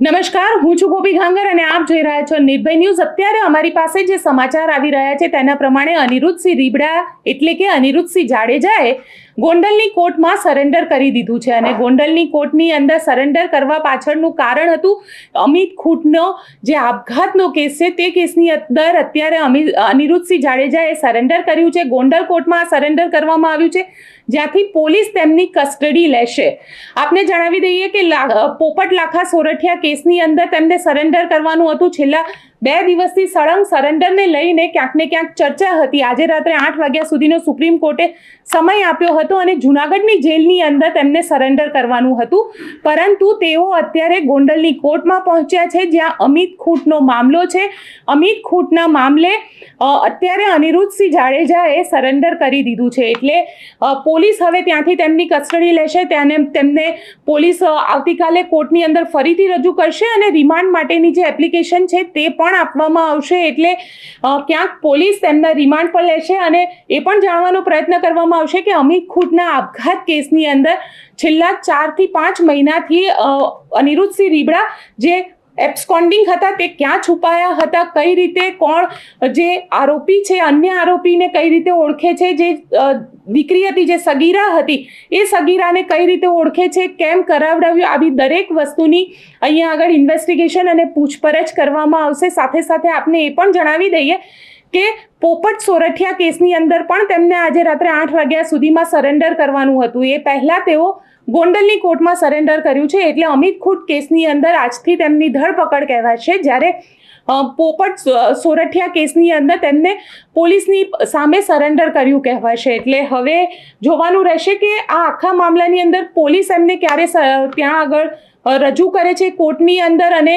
નમસ્કાર, હું છું ગોપી ઘાંગર અને આપ જોઈ રહ્યા છો નિર્ભય ન્યૂઝ. અત્યારે અમારી પાસે જે સમાચાર આવી રહ્યા છે તેના પ્રમાણે અનિરુદ્ધસિંહ રીબડા એટલે કે અનિરુદ્ધસિંહ જાડેજાએ ગોંડલની કોર્ટમાં સરેન્ડર કરી દીધું છે અને ગોંડલની કોર્ટની અંદર સરેન્ડર કરવા પાછળનું કારણ હતું અમિત ખૂટનો જે આપઘાતનો કેસ છે, તે કેસની અંદર અત્યારે અમિત અનિરુદ્ધસિંહ જાડેજાએ સરેન્ડર કર્યું છે. ગોંડલ કોર્ટમાં સરેન્ડર કરવામાં આવ્યું છે, જ્યાંથી પોલીસ તેમની કસ્ટડી લેશે. આપને જણાવી દઈએ કે પોપટ લાખા સોરઠિયા કેસની અંદર તેમને સરેન્ડર કરવાનું હતું. છેલ્લા બે દિવસથી સળંગ સરેન્ડરને લઈને ક્યાંક ને ક્યાંક ચર્ચા હતી. આજે રાત્રે આઠ વાગ્યા સુધીનો સુપ્રીમ કોર્ટે સમય આપ્યો હતો અને જૂનાગઢની જેલની અંદર તેમને સરેન્ડર કરવાનું હતું. પરંતુ તેઓ અત્યારે ગોંડલની કોર્ટમાં પહોંચ્યા છે, જ્યાં અમિત ખૂટનો મામલો છે. અમિત ખૂટના મામલે અત્યારે અનિરુદ્ધસિંહ જાડેજાએ સરેન્ડર કરી દીધું છે. એટલે પોલીસ હવે ત્યાંથી તેમની કસ્ટડી લેશે તેને તેમને પોલીસ આવતીકાલે કોર્ટની અંદર ફરીથી રજૂ કરશે અને રિમાન્ડ માટેની જે એપ્લિકેશન છે તે પણ આપવામાં આવશે એટલે ક્યાંક પોલીસ તેમના રિમાન્ડ પર લેશે અને એ પણ જાણવાનો પ્રયત્ન કરવામાં આવશે કે અમિત ખુદના આપઘાત કેસની અંદર છેલ્લા ચારથી પાંચ મહિનાથી અનિરુદ્ધસિંહ રીબડા જે એબ્સકોન્ડિંગ હતા તે ક્યાં છુપાયા હતા, કઈ રીતે, કોણ, જે આરોપી છે, અન્ય આરોપીને કઈ રીતે ઓળખે છે, જે દીકરી હતી, જે સગીરા હતી, એ સગીરાને કઈ રીતે ઓળખે છે, કેમ કરાવડાવ્યું, આવી દરેક વસ્તુની અહીંયા આગળ ઇન્વેસ્ટિગેશન અને પૂછપરછ કરવામાં આવશે. સાથે સાથે આપને એ પણ જણાવી દઈએ કે પોપટ સોરઠિયા કેસની અંદર પણ તેમને આજે રાત્રે આઠ વાગ્યા સુધીમાં સરેન્ડર કરવાનું હતું. એ પહેલાં તેઓ ગોંડલની કોર્ટમાં સરેન્ડર કર્યું છે એટલે અમિત ખૂટ કેસની અંદર આજથી તેમની ધરપકડ કહેવાશે જ્યારે પોપટ સોરઠિયા કેસની અંદર તેમને પોલીસની સામે સરેન્ડર કર્યું કહેવાશે એટલે હવે જોવાનું રહેશે કે આ આખા મામલાની અંદર પોલીસ એમને ક્યારે ત્યાં આગળ રજૂ કરે છે કોર્ટની અંદર અને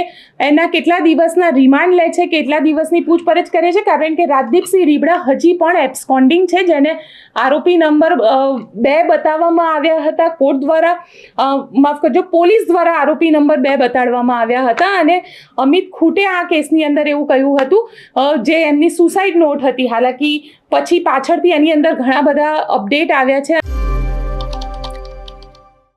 એના કેટલા દિવસના રિમાન્ડ લે છે, કેટલા દિવસની પૂછપરછ કરે છે, કારણ કે રાજદીપસિંહ રીબડા હજી પણ એબ્સકોન્ડિંગ છે, જેને આરોપી નંબર બે બતાવવામાં આવ્યા હતા કોર્ટ દ્વારા. માફ કરજો, પોલીસ દ્વારા આરોપી નંબર બે બતાડવામાં આવ્યા હતા અને અમિત ખૂટે આ કેસની અંદર એવું કહ્યું હતું જે એમની સુસાઇડ નોટ હતી. હાલાકી પછી પાછળથી એની અંદર ઘણા બધા અપડેટ આવ્યા છે.